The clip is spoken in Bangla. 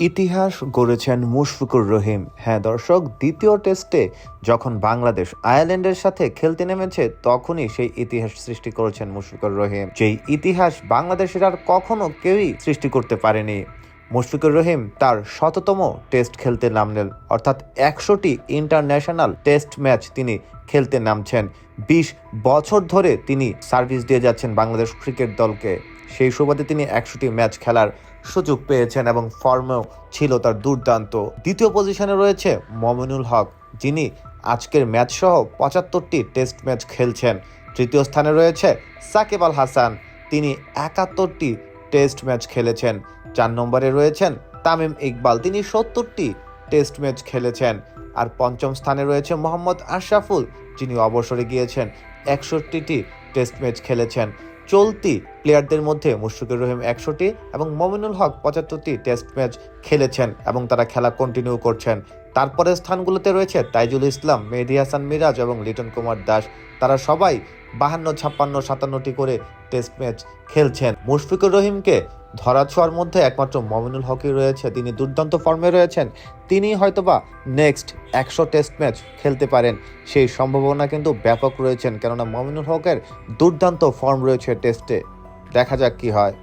ইতিহাস গড়েছেন মুশফিকুর রহিম। হ্যাঁ দর্শক, দ্বিতীয় টেস্টে যখন বাংলাদেশ আয়ারল্যান্ডের সাথে খেলতে নেমেছে, তখনই সেই ইতিহাস সৃষ্টি করেছেন মুশফিকুর রহিম। যেই ইতিহাস বাংলাদেশের আর কখনো কেউই সৃষ্টি করতে পারেনি। মুশফিকুর রহিম তার শততম টেস্ট খেলতে নামলেন। অর্থাৎ একশোটি ইন্টারন্যাশনাল টেস্ট ম্যাচ তিনি খেলতে নামছেন। বিশ বছর ধরে তিনি সার্ভিস দিয়ে যাচ্ছেন বাংলাদেশ ক্রিকেট দলকে। সেই সুবাদে তিনি একশোটি ম্যাচ খেলার সুযোগ পেয়েছেন এবং ফর্মেও ছিল তার দুর্দান্ত। দ্বিতীয় পজিশনে রয়েছে মমিনুল হক, যিনি আজকের ম্যাচ সহ পঁচাত্তরটি টেস্ট ম্যাচ খেলছেন। তৃতীয় স্থানে রয়েছে সাকিব আল হাসান, তিনি একাত্তরটি টেস্ট ম্যাচ খেলেছেন। চার নম্বরে রয়েছেন তামিম ইকবাল, তিনি সত্তরটি টেস্ট ম্যাচ খেলেছেন। আর পঞ্চম স্থানে রয়েছে মোহাম্মদ আশরাফুল, যিনি অবসরে গিয়েছেন, একষট্টিটি টেস্ট ম্যাচ খেলেছেন। চলতি প্লেয়ারদের মধ্যে মুশফিকুর রহিম একশোটি এবং মমিনুল হক পঁচাত্তরটি টেস্ট ম্যাচ খেলেছেন এবং তারা খেলা কন্টিনিউ করছেন। তারপরে স্থানগুলোতে রয়েছে তাইজুল ইসলাম, মেহেদি হাসান মিরাজ এবং লিটন কুমার দাস। তারা সবাই বাহান্ন, ছাপ্পান্ন, সাতান্নটি করে টেস্ট ম্যাচ খেলছেন। মুশফিকুর রহিমকে ধরাছোঁয়ার মধ্যে একমাত্র মমিনুল হকি রয়েছে। তিনি দুর্দান্ত ফর্মে রয়েছেন। তিনি হয়তোবা নেক্সট একশো টেস্ট ম্যাচ খেলতে পারেন। সেই সম্ভাবনা কিন্তু ব্যাপক রয়েছেন। কেননা মমিনুল হকের দুর্দান্ত ফর্ম রয়েছে টেস্টে। দেখা যাক কি হয়।